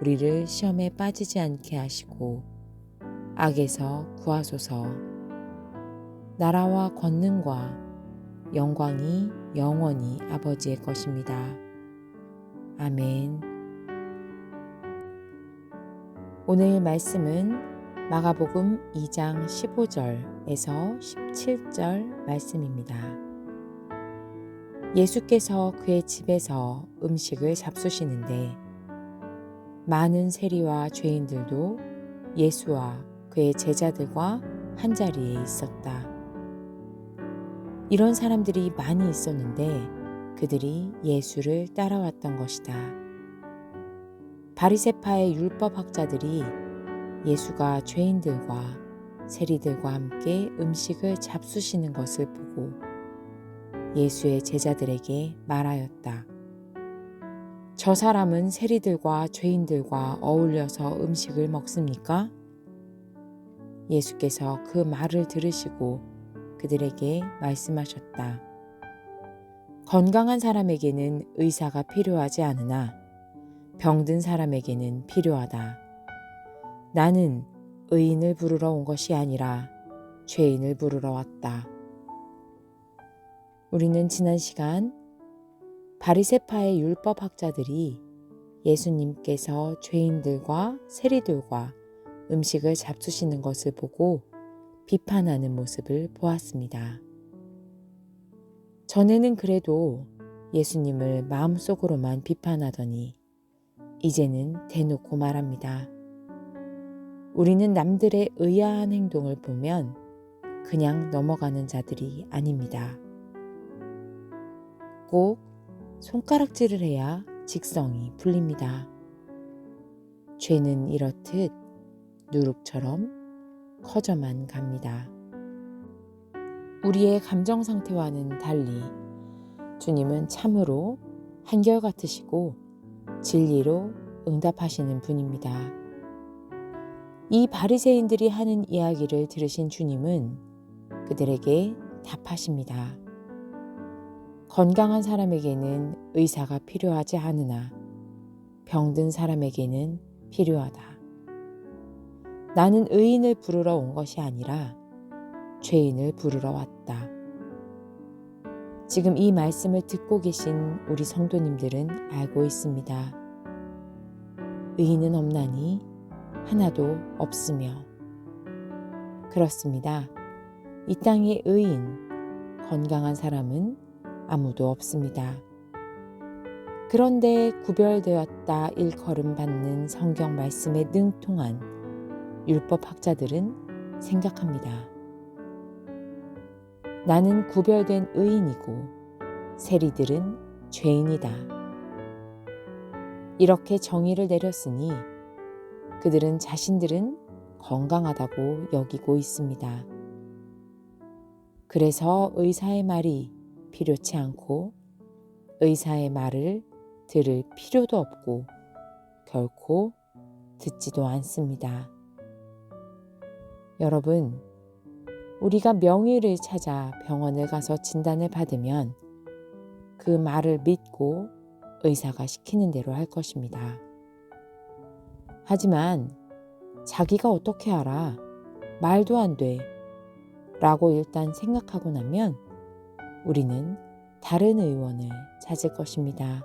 우리를 시험에 빠지지 않게 하시고 악에서 구하소서. 나라와 권능과 영광이 영원히 아버지의 것입니다. 아멘. 오늘 말씀은 마가복음 2장 15절에서 17절 말씀입니다. 예수께서 그의 집에서 음식을 잡수시는데 많은 세리와 죄인들도 예수와 그의 제자들과 한 자리에 있었다. 이런 사람들이 많이 있었는데 그들이 예수를 따라왔던 것이다. 바리세파의 율법 학자들이 예수가 죄인들과 세리들과 함께 음식을 잡수시는 것을 보고 예수의 제자들에게 말하였다. 저 사람은 세리들과 죄인들과 어울려서 음식을 먹습니까? 예수께서 그 말을 들으시고 그들에게 말씀하셨다. 건강한 사람에게는 의사가 필요하지 않으나 병든 사람에게는 필요하다. 나는 의인을 부르러 온 것이 아니라 죄인을 부르러 왔다. 우리는 지난 시간 바리세파의 율법 학자들이 예수님께서 죄인들과 세리들과 음식을 잡수시는 것을 보고 비판하는 모습을 보았습니다. 전에는 그래도 예수님을 마음속으로만 비판하더니 이제는 대놓고 말합니다. 우리는 남들의 의아한 행동을 보면 그냥 넘어가는 자들이 아닙니다. 꼭 손가락질을 해야 직성이 풀립니다. 죄는 이렇듯 누룩처럼 커져만 갑니다. 우리의 감정 상태와는 달리 주님은 참으로 한결같으시고 진리로 응답하시는 분입니다. 이 바리새인들이 하는 이야기를 들으신 주님은 그들에게 답하십니다. 건강한 사람에게는 의사가 필요하지 않으나 병든 사람에게는 필요하다. 나는 의인을 부르러 온 것이 아니라 죄인을 부르러 왔다. 지금 이 말씀을 듣고 계신 우리 성도님들은 알고 있습니다. 의인은 없나니 하나도 없으며. 그렇습니다. 이 땅의 의인, 건강한 사람은 아무도 없습니다. 그런데 구별되었다 일컬음 받는 성경 말씀에 능통한 율법학자들은 생각합니다. 나는 구별된 의인이고 세리들은 죄인이다. 이렇게 정의를 내렸으니 그들은 자신들은 건강하다고 여기고 있습니다. 그래서 의사의 말이 필요치 않고 의사의 말을 들을 필요도 없고 결코 듣지도 않습니다. 여러분, 우리가 명의를 찾아 병원을 가서 진단을 받으면 그 말을 믿고 의사가 시키는 대로 할 것입니다. 하지만 자기가 어떻게 알아? 말도 안 돼. 라고 일단 생각하고 나면 우리는 다른 의원을 찾을 것입니다.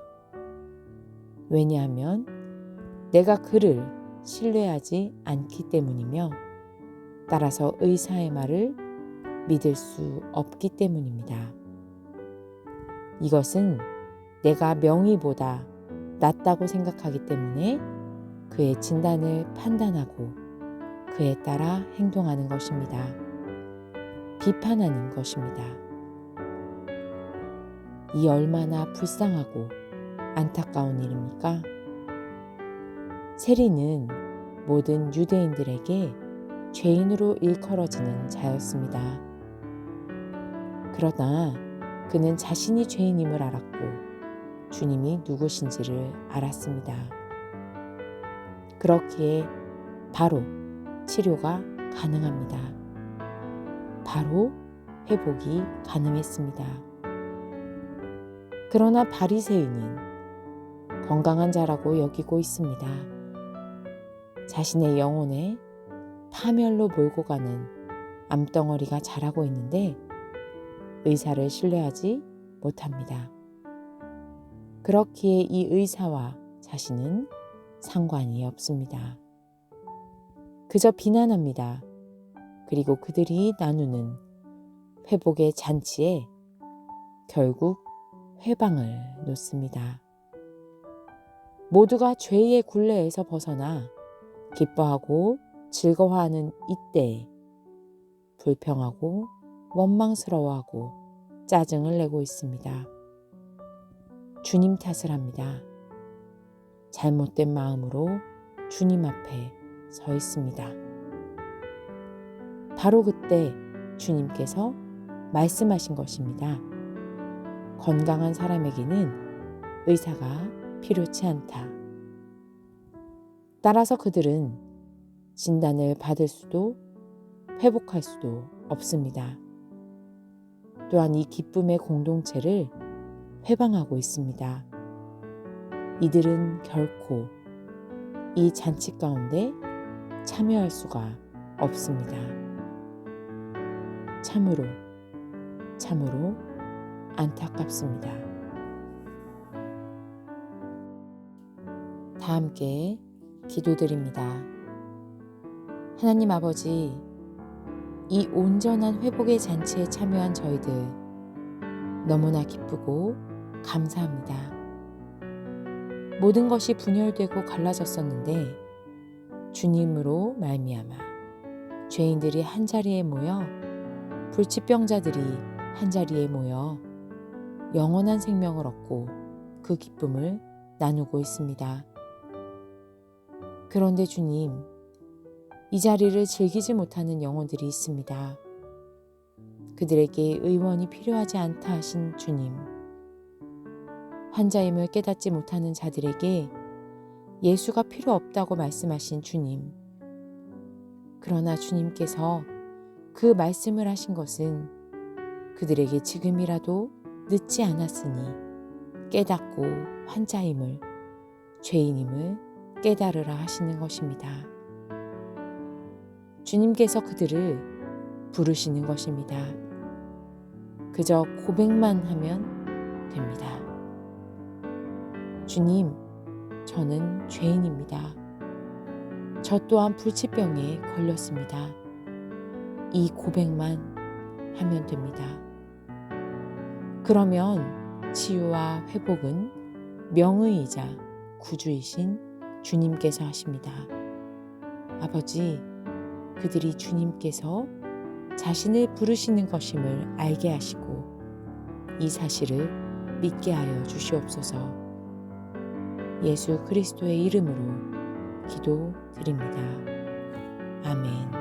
왜냐하면 내가 그를 신뢰하지 않기 때문이며 따라서 의사의 말을 믿을 수 없기 때문입니다. 이것은 내가 명의보다 낫다고 생각하기 때문에 그의 진단을 판단하고 그에 따라 행동하는 것입니다. 비판하는 것입니다. 이 얼마나 불쌍하고 안타까운 일입니까? 세리는 모든 유대인들에게 죄인으로 일컬어지는 자였습니다. 그러나 그는 자신이 죄인임을 알았고 주님이 누구신지를 알았습니다. 그렇기에 바로 치료가 가능합니다. 바로 회복이 가능했습니다. 그러나 바리새인은 건강한 자라고 여기고 있습니다. 자신의 영혼에 파멸로 몰고 가는 암덩어리가 자라고 있는데 의사를 신뢰하지 못합니다. 그렇기에 이 의사와 자신은 상관이 없습니다. 그저 비난합니다. 그리고 그들이 나누는 회복의 잔치에 결국 회방을 놓습니다. 모두가 죄의 굴레에서 벗어나 기뻐하고 즐거워하는 이때에 불평하고 원망스러워하고 짜증을 내고 있습니다. 주님 탓을 합니다. 잘못된 마음으로 주님 앞에 서 있습니다. 바로 그때 주님께서 말씀하신 것입니다. 건강한 사람에게는 의사가 필요치 않다. 따라서 그들은 진단을 받을 수도 회복할 수도 없습니다. 또한 이 기쁨의 공동체를 회방하고 있습니다. 이들은 결코 이 잔치 가운데 참여할 수가 없습니다. 참으로, 참으로 안타깝습니다. 다 함께 기도드립니다. 하나님 아버지, 이 온전한 회복의 잔치에 참여한 저희들 너무나 기쁘고 감사합니다. 모든 것이 분열되고 갈라졌었는데 주님으로 말미암아 죄인들이 한 자리에 모여 불치병자들이 한 자리에 모여 영원한 생명을 얻고 그 기쁨을 나누고 있습니다. 그런데 주님, 이 자리를 즐기지 못하는 영혼들이 있습니다. 그들에게 의원이 필요하지 않다 하신 주님. 환자임을 깨닫지 못하는 자들에게 예수가 필요 없다고 말씀하신 주님. 그러나 주님께서 그 말씀을 하신 것은 그들에게 지금이라도 늦지 않았으니 깨닫고 환자임을, 죄인임을 깨달으라 하시는 것입니다. 주님께서 그들을 부르시는 것입니다. 그저 고백만 하면 됩니다. 주님, 저는 죄인입니다. 저 또한 불치병에 걸렸습니다. 이 고백만 하면 됩니다. 그러면 치유와 회복은 명의이자 구주이신 주님께서 하십니다. 아버지, 그들이 주님께서 자신을 부르시는 것임을 알게 하시고 이 사실을 믿게 하여 주시옵소서. 예수 그리스도의 이름으로 기도드립니다. 아멘.